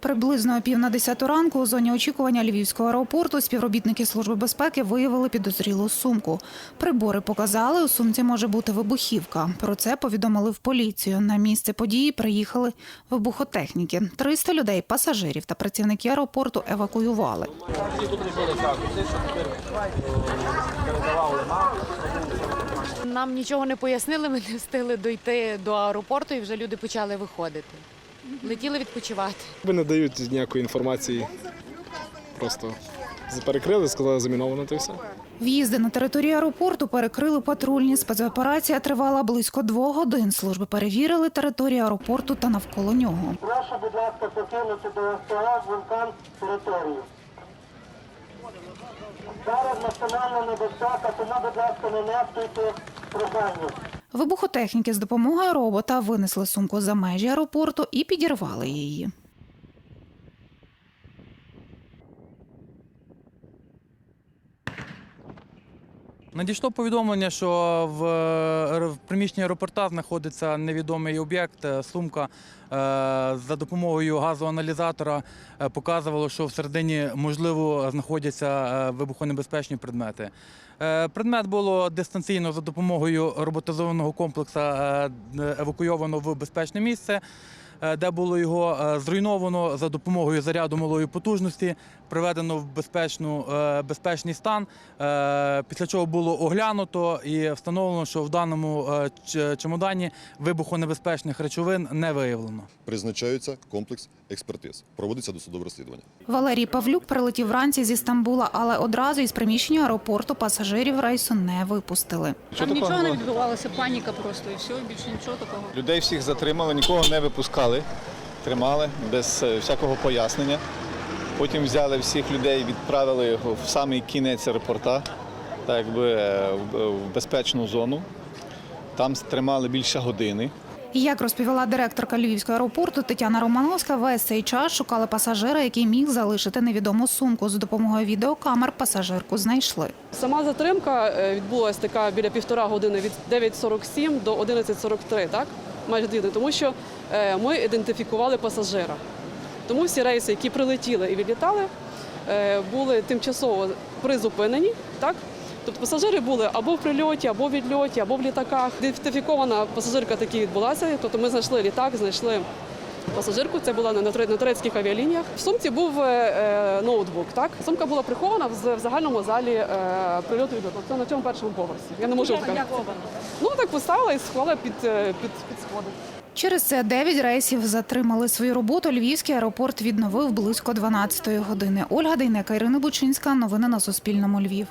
Приблизно пів на десяту ранку у зоні очікування Львівського аеропорту співробітники Служби безпеки виявили підозрілу сумку. Прибори показали, у сумці може бути вибухівка. Про це повідомили в поліцію. На місце події приїхали вибухотехніки. 300 людей, пасажирів та працівники аеропорту евакуювали. Нам нічого не пояснили, ми не встигли дойти до аеропорту і вже люди почали виходити. Летіли відпочивати. Ви не дають ніякої інформації. Просто перекрили, сказали заміновано та й все. В'їзди на територію аеропорту перекрили патрульні. Спецоперація тривала близько двох годин. Служби перевірили територію аеропорту та навколо нього. Прошу, будь ласка, покинути до СТО вулкан територію. Зараз національна небезпека, тому, будь ласка, не нехтуйте проханням. Вибухотехніки з допомогою робота винесли сумку за межі аеропорту і підірвали її. Надійшло повідомлення, що в, е, приміщенні аеропорта знаходиться невідомий об'єкт. Е, Сумка е, за допомогою газоаналізатора показувало, що всередині можливо знаходяться вибухонебезпечні предмети. Предмет було дистанційно за допомогою роботизованого комплексу евакуйовано в безпечне місце. Е, Де було його е, зруйновано за допомогою заряду малої потужності, приведено в безпечну, е, безпечний стан, після чого було оглянуто і встановлено, що в даному чемодані вибухонебезпечних речовин не виявлено. призначається комплекс експертиз. Проводиться досудове розслідування. Валерій Павлюк прилетів вранці зі Стамбула, але одразу із приміщення аеропорту пасажирів рейсу не випустили. Там нічого не відбувалося, паніка просто і все, більше нічого такого. Людей всіх затримали, нікого не випускали, тримали без е, всякого пояснення. Потім взяли всіх людей, відправили в самий кінець аеропорта, так якби е, в- в безпечну зону. Там тримали більше години. Як розповіла директорка Львівського аеропорту Тетяна Романовська, весь цей час шукали пасажира, який міг залишити невідому сумку. З допомогою відеокамер пасажирку знайшли. Сама затримка е, відбулася така біля півтора години від 9.47 до 11.43, так? Майже дві тому що е, ми ідентифікували пасажира. Тому всі рейси, які прилетіли і відлітали, е, були тимчасово призупинені, так? Тобто пасажири були або в прильоті, або в відльоті, або в літаках. Ідентифікована пасажирка таки відбулася. Тобто ми знайшли літак, знайшли пасажирку. Це була на туре- на турецьких авіалініях. В сумці був е, е, ноутбук. Так сумка була прихована в, загальному залі е, прильоту відльоту. Це на цьому першому поверсі. Я не можу показати. Ну так поставила і сховала під, е, під, під сходи. Через це 9 рейсів затримали свою роботу. Львівський аеропорт відновив близько 12-ї години. Ольга Дейнека, Ірина Бучинська. Новини на Суспільному. Львів.